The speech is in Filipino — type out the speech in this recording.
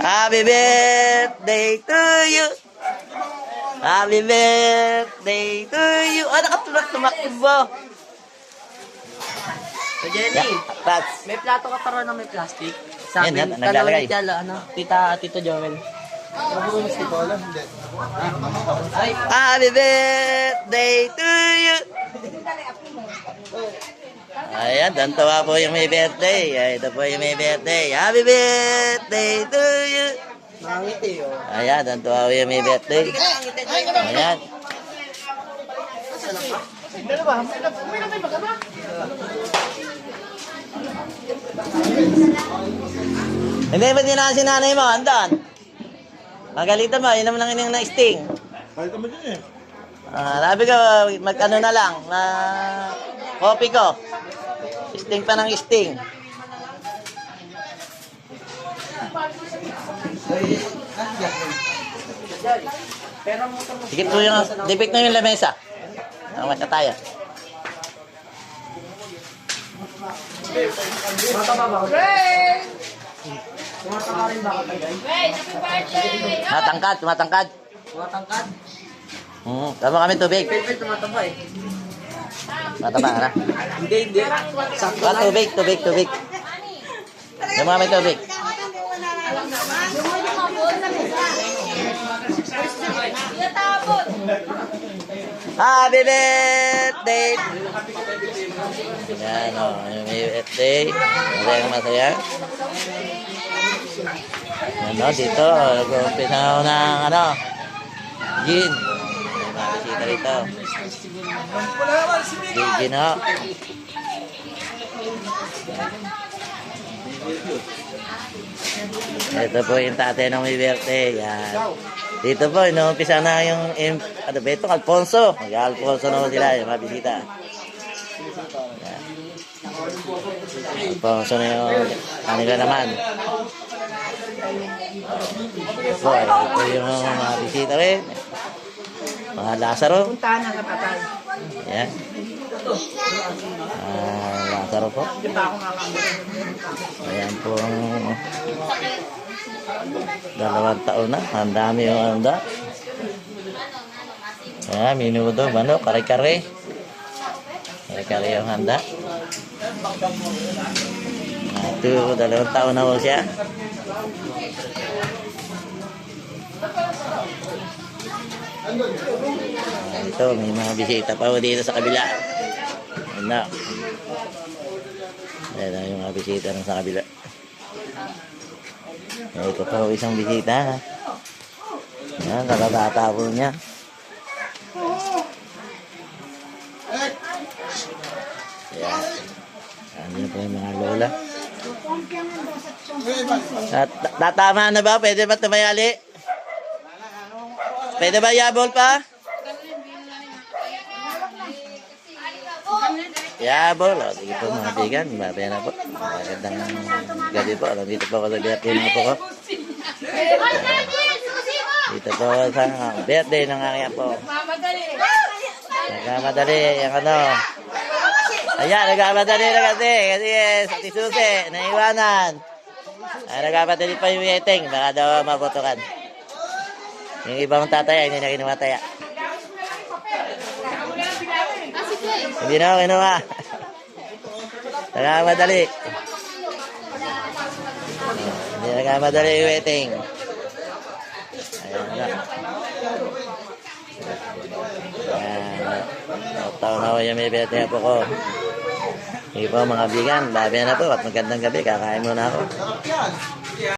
Happy birthday to you. Happy birthday to you. Ah, nakatulak tumakbo. So Jenny, Yeah, Pats. may plato ka para na may plastic. Sa Yan, akin, naglalagay. dalawa ni ano, tita, tito Joel. Ay, Happy birthday to you. Ayan, dantawa po yung may birthday. Ay, ito po yung may birthday. Happy birthday to you. mangiti oh. Ayan, dantawa po yung may birthday. Ayan. Hindi ba din si nanay mo? Andan. Magalitan mo, yun naman ang inyong na-sting. Kahit naman yun eh. Ah, sabi ko, mag-ano na lang, na copy ko. Sting pa ng sting. Sige po yung, dipit na yung lamesa. Tama na tayo. Mataba ba? Tumataba rin ba ako tagay? Matangkad, matangkad. Tumatangkad? Hmm, tama kami tubig. Pilpil tumataba eh. Mataba na. Hindi, hindi. Sakto Ah, tubig, tubig, tubig. Tama kami tubig. Happy birthday! Yan o, yung may birthday. Masaya masaya. Ano, dito, nag-open na ng ano, gin. May mga bisita rito. Gin ho. Ito po yung tatay ng birthday. Yan. Dito po, inuumpisa na yung, ano ba ito, Alfonso. Mag-Alfonso na po sila, yung mga bisita. Yan. Alfonso na yung kanila naman. Ito po, ito yung mga bisita rin. Mga Lazaro. Puntahan na katatay. Yan. Ah, Lazaro po. Ayan po ang dalawang taon na. Ang dami yung handa. Ayan, minudo, ano, kare-kare. Kare-kare yung handa. Ito, dalawang taon na po siya. Ito, may mga bisita pa dito sa kabila. Ano. Ayan na yung mga bisita ng sa kabila. Ay, ito pa isang bisita. Ayan, kakabata po niya. Ayan. Ayan po yung mga lola. At, tatama na ba? Pwede ba tumayali? Pwede ba yabol pa? Yabol. O, sige po mga bigan. Babaya na po. Magandang gabi po. Nandito po ako sa birthday na po ko. Dito po ako sa birthday ng aking po. Nagkamadali yung ano. Ayan, nagkamadali na kasi. Kasi eh, sa tisusi, naiwanan. Ay, nagkamadali pa yung yeteng. Baka daw mabotokan. Yung ibang tataya, hindi na kinuha taya. Hindi na ako kinuha. Nagkamadali. Hindi nagkamadali yung waiting. Ayan na. Ayan. Taon na ako yung may birthday po ko. Sige po mga bigan, babi na po at magandang gabi. Kakain muna ako.